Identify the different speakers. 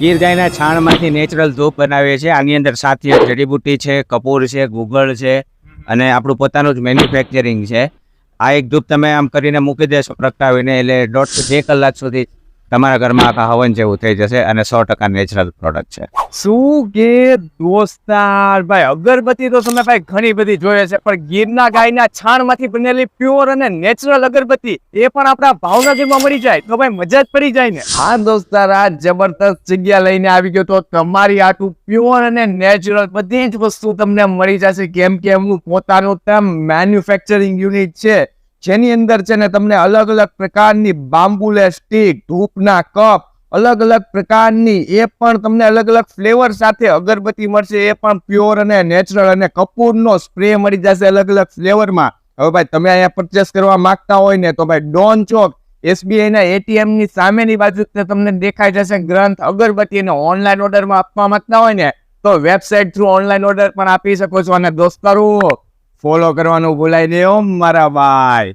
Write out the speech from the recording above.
Speaker 1: ગીર ગાયના છાણમાંથી નેચરલ ધૂપ બનાવીએ છીએ આની અંદર સાથી જડીબુટ્ટી છે, કપૂર છે, ગુગળ છે અને આપણું પોતાનું જ મેન્યુફેક્ચરિંગ છે. આ એક ધૂપ તમે આમ કરીને મૂકી દેશો પ્રગટાવીને એટલે દોઢ બે કલાક સુધી તમારા ઘરમાં આખા હવન જેવું થઈ જશે અને સો ટકા નેચરલ પ્રોડક્ટ છે.
Speaker 2: શું કે દોસ્તાર? ભાઈ અગરબત્તી તો તમે ભાઈ ઘણી બધી જોઈએ છે પણ ગીરના ગાયના છાણમાંથી બનેલી પ્યોર અને નેચરલ અગરબત્તી એ પણ આપણા ભાવનગરમાં મળી જાય તો ભાઈ મજા જ પડી જાય ને. હા દોસ્તાર આ જબરદસ્ત જગ્યા લઈને આવી ગયો તો તમારી આટલું પ્યોર અને નેચરલ બધી જ વસ્તુ તમને મળી જશે. કેમ કે એમનું પોતાનું ત્યાં મેન્યુફેક્ચરિંગ યુનિટ છે. જેની અંદર છે ને તમને અલગ અલગ પ્રકારની બાંબુલે સ્ટીક ધૂપના કપ અલગ અલગ પ્રકારની એ પણ તમને અલગ અલગ ફ્લેવર સાથે અગરબત્તી મળશે, એ પણ પ્યોર અને નેચરલ અને કપૂરનો સ્પ્રે મળી જશે અલગ અલગ ફ્લેવરમાં હવે ભાઈ, તમે અહીંયા પરચેસ કરવા માંગતા હોય ને તો ભાઈ ડોન ચોક એસબીઆઈના એટીએમની સામેની બાજુ તમને દેખાઈ જશે ગ્રંથ અગરબત્તી અને ઓનલાઈન ઓર્ડરમાં આપવા માંગતા હોય ને, તો વેબસાઇટ થ્રુ ઓનલાઈન ઓર્ડર પણ આપી શકો છો. અને દોસ્તારો ફોલો કરવાનું ભૂલાય નહીં ઓમ મારા ભાઈ.